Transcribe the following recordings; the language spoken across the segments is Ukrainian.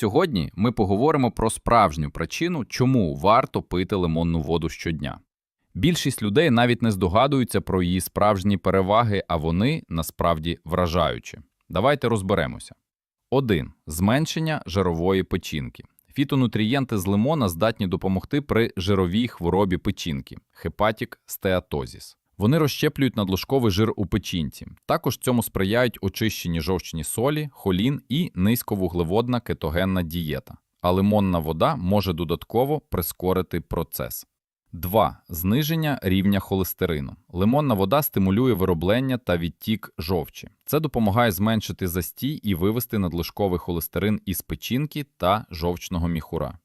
Сьогодні ми поговоримо про справжню причину, чому варто пити лимонну воду щодня. Більшість людей навіть не здогадуються про її справжні переваги, а вони насправді вражаючі. Давайте розберемося. 1. Зменшення жирової печінки. Фітонутрієнти з лимона здатні допомогти при жировій хворобі печінки – хепатік стеатозіс. Вони розщеплюють надлишковий жир у печінці. Також цьому сприяють очищені жовчні солі, холін і низьковуглеводна кетогенна дієта. А лимонна вода може додатково прискорити процес. 2. Зниження рівня холестерину. Лимонна вода стимулює вироблення та відтік жовчі. Це допомагає зменшити застій і вивести надлишковий холестерин із печінки та жовчного міхура.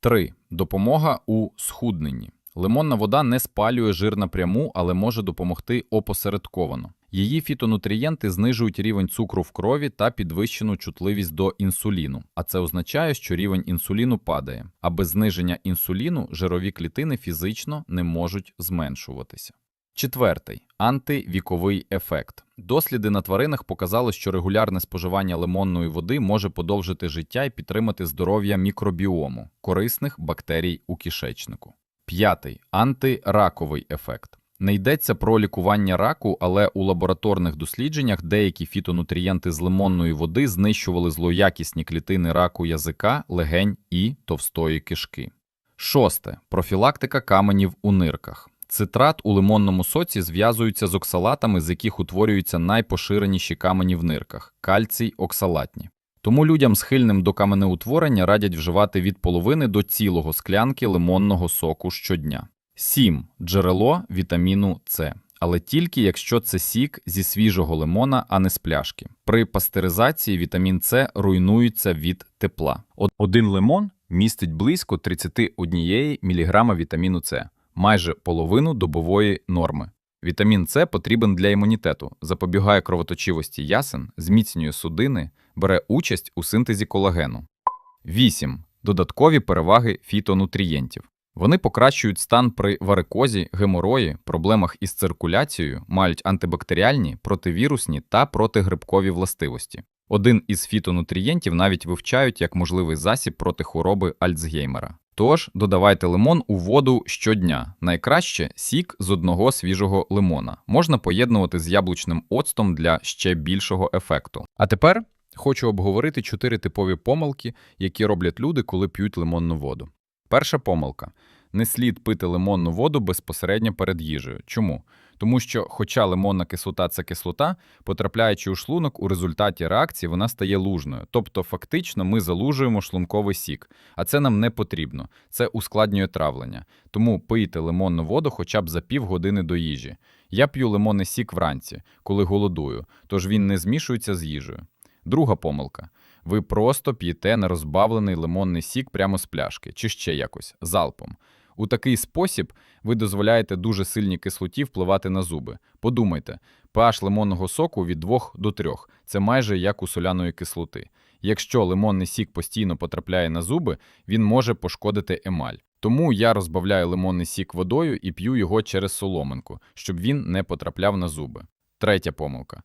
3. Допомога у схудненні. Лимонна вода не спалює жир напряму, але може допомогти опосередковано. Її фітонутрієнти знижують рівень цукру в крові та підвищену чутливість до інсуліну, а це означає, що рівень інсуліну падає, а без зниження інсуліну жирові клітини фізично не можуть зменшуватися. Четвертий антивіковий ефект. Досліди на тваринах показали, що регулярне споживання лимонної води може подовжити життя і підтримати здоров'я мікробіому, корисних бактерій у кишечнику. П'ятий антираковий ефект. Не йдеться про лікування раку, але у лабораторних дослідженнях деякі фітонутрієнти з лимонної води знищували злоякісні клітини раку язика, легень і товстої кишки. Шосте. Профілактика каменів у нирках. Цитрат у лимонному соці зв'язується з оксалатами, з яких утворюються найпоширеніші камені в нирках кальцій оксалатні. Тому людям, схильним до каменеутворення, радять вживати від половини до цілого склянки лимонного соку щодня. 7. Джерело вітаміну С. Але тільки якщо це сік зі свіжого лимона, а не з пляшки. При пастеризації вітамін С руйнується від тепла. Один лимон містить близько 31 мг вітаміну С, майже половину добової норми. Вітамін С потрібен для імунітету, запобігає кровоточивості ясен, зміцнює судини, бере участь у синтезі колагену. 8. Додаткові переваги фітонутрієнтів. Вони покращують стан при варикозі, геморої, проблемах із циркуляцією, мають антибактеріальні, противірусні та протигрибкові властивості. Один із фітонутрієнтів навіть вивчають як можливий засіб проти хвороби Альцгеймера. Тож додавайте лимон у воду щодня. Найкраще сік з одного свіжого лимона. Можна поєднувати з яблучним оцтом для ще більшого ефекту. А тепер хочу обговорити чотири типові помилки, які роблять люди, коли п'ють лимонну воду. Перша помилка. Не слід пити лимонну воду безпосередньо перед їжею. Чому? Тому що, хоча лимонна кислота це кислота, потрапляючи у шлунок, у результаті реакції вона стає лужною. Тобто, фактично, ми залужуємо шлунковий сік, а це нам не потрібно. Це ускладнює травлення. Тому пийте лимонну воду хоча б за півгодини до їжі. Я п'ю лимонний сік вранці, коли голодую, тож він не змішується з їжею. Друга помилка. Ви просто п'єте нерозбавлений лимонний сік прямо з пляшки, чи ще якось, залпом. У такий спосіб ви дозволяєте дуже сильній кислоті впливати на зуби. Подумайте, pH лимонного соку від 2 до 3 – це майже як у соляної кислоти. Якщо лимонний сік постійно потрапляє на зуби, він може пошкодити емаль. Тому я розбавляю лимонний сік водою і п'ю його через соломинку, щоб він не потрапляв на зуби. Третя помилка.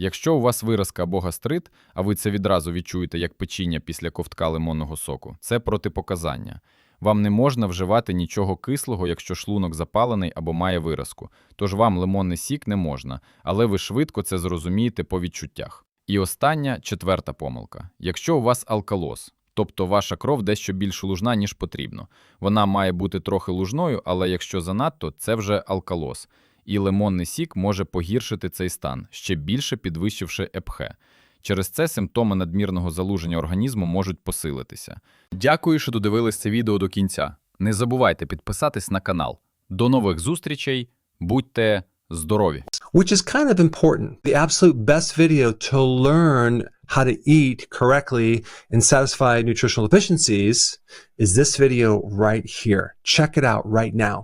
Якщо у вас виразка або гастрит, а ви це відразу відчуєте як печіння після ковтка лимонного соку, це протипоказання. Вам не можна вживати нічого кислого, якщо шлунок запалений або має виразку, тож вам лимонний сік не можна, але ви швидко це зрозумієте по відчуттях. І остання, четверта помилка. Якщо у вас алкалоз, тобто ваша кров дещо більш лужна, ніж потрібно. Вона має бути трохи лужною, але якщо занадто, це вже алкалоз. І лимонний сік може погіршити цей стан, ще більше підвищивши ЕПХ. Через це симптоми надмірного залуження організму можуть посилитися. Дякую, що додивились це відео до кінця. Не забувайте підписатись на канал. До нових зустрічей, будьте здорові! which is kind of important. The absolute best video to learn how to eat correctly and satisfy nutritional deficiencies is this video right here. Check it out right now.